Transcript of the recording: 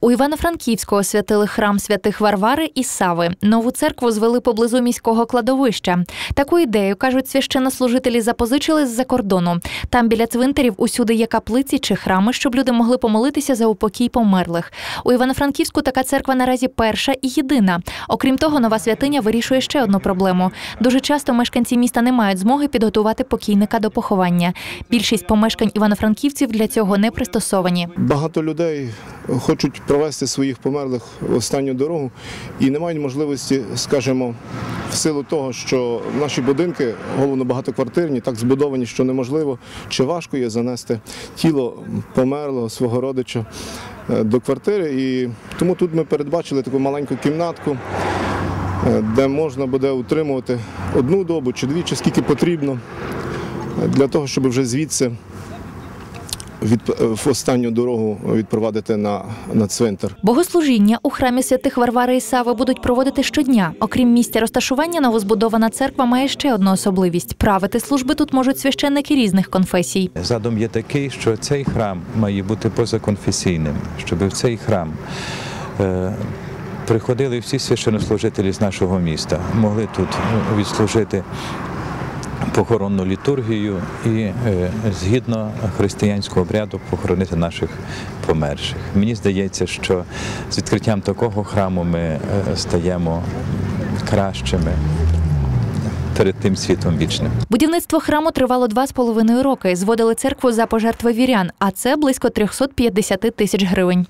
У Івано-Франківську освятили храм святих Варвари і Сави. Нову церкву звели поблизу міського кладовища. Таку ідею кажуть священнослужителі запозичили з-за кордону. Там біля цвинтарів усюди є каплиці чи храми, щоб люди могли помолитися за упокій померлих. У Івано-Франківську така церква наразі перша і єдина. Окрім того, нова святиня вирішує ще одну проблему. Дуже часто мешканці міста не мають змоги підготувати покійника до поховання. Більшість помешкань івано-франківців для цього не пристосовані. Багато людей хочуть провести своїх померлих в останню дорогу і не мають можливості, скажімо, в силу того, що наші будинки, головно багатоквартирні, так збудовані, що неможливо чи важко є занести тіло померлого свого родича е, до квартири. І тому тут ми передбачили таку маленьку кімнатку. е, Де можна буде утримувати одну добу чи дві, чи скільки потрібно, е, для того, щоб вже звідси від, в останню дорогу відпровадити на, на цвинтар. Богослужіння у храмі святих Варвари і Сави будуть проводити щодня. Окрім місця розташування, новозбудована церква має ще одну особливість: правити служби тут можуть священники різних конфесій. Задум є такий, що цей храм має бути позаконфесійним, щоб в цей храм е, приходили всі священнослужителі з нашого міста, могли тут е, відслужити похоронну літургію і е, згідно християнського обряду похоронити наших померших. Мені здається, що з відкриттям такого храму ми е, стаємо кращими перед тим світом вічним. Будівництво храму тривало два з половиною роки. Зводили церкву за пожертви вірян, а це близько 350 тисяч гривень.